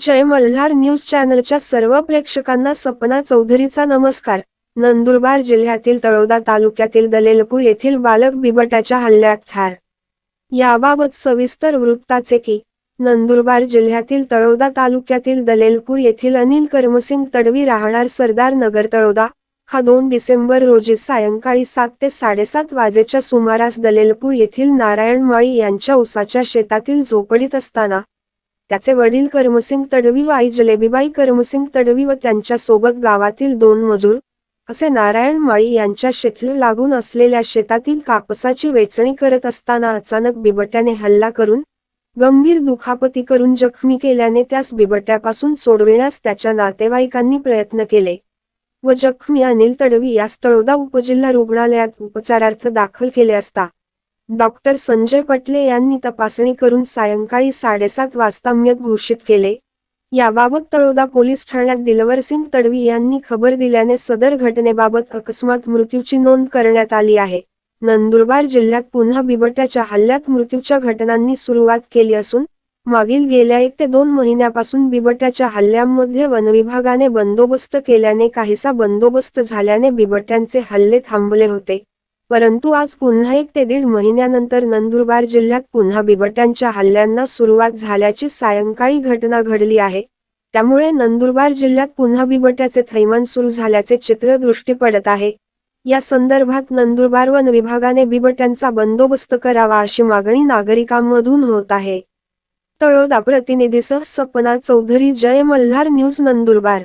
जय Malhar news चॅनलच्या सर्व प्रेक्षकांना सपना चौधरीचा नमस्कार. नंदुरबार जिल्ह्यातील तळोदा तालुक्यातील दलेलपूर येथील बालक बिबट्याच्या हल्ल्यात ठार. याबाबत सविस्तर वृत्ताचे की नंदुरबार जिल्ह्यातील तळोदा तालुक्यातील दलेलपूर येथील अनिल कर्मसिंग तडवी राहणार सरदार नगर तळोदा हा दोन डिसेंबर रोजी सायंकाळी सात ते साडेसात वाजेच्या सुमारास दलेलपूर येथील नारायण माळी यांच्या उसाच्या शेतातील झोपडीत असताना त्याचे वडील कर्मसिंग तडवी व आई जलेबीबाई कर्मसिंग तडवी व त्यांच्यासोबत गावातील दोन मजूर असे नारायण माळी यांच्या शेतीला लागून असलेल्या शेतातील कापसाची वेचणी करत असताना अचानक बिबट्याने हल्ला करून गंभीर दुखापती करून जखमी केल्याने त्यास बिबट्यापासून सोडविण्यास त्याच्या नातेवाईकांनी प्रयत्न केले व जखमी अनिल तडवी यास तळोदा उपजिल्हा रुग्णालयात उपचारार्थ दाखल केले असता डॉक्टर संजय पटले यांनी तपासणी करून सायंकाळी साडेसात वाजता मृत घोषित केले. याबाबत तळोदा पोलीस ठाण्यात दिलवरसिंग तडवी यांनी खबर दिल्याने सदर घटनेबाबत अकस्मात मृत्यूची नोंद करण्यात आली आहे. नंदुरबार जिल्ह्यात पुन्हा बिबट्याच्या हल्ल्यात मृत्यूच्या घटनांनी सुरुवात केली असून मागील गेल्या एक ते दोन महिन्यापासून बिबट्याच्या हल्ल्यांमध्ये वनविभागाने बंदोबस्त केल्याने काहीसा बंदोबस्त झाल्याने बिबट्यांचे हल्ले थांबले होते. परंतु आज पुन्हा एक ते दीड महिन्यानंतर नंदुरबार जिल्ह्यात पुन्हा बिबट्यांच्या हल्ल्यांना सुरुवात झाल्याची सायंकाळी घटना घडली आहे. त्यामुळे नंदुरबार जिल्ह्यात पुन्हा बिबट्याचे थैमान सुरू झाल्याचे चित्र दृष्टी पडत आहे. या संदर्भात नंदुरबार वन विभागाने बिबट्यांचा बंदोबस्त करावा अशी मागणी नागरिकांमधून होत आहे. तळोदा प्रतिनिधीसह सपना चौधरी जय मल्हार न्यूज नंदुरबार.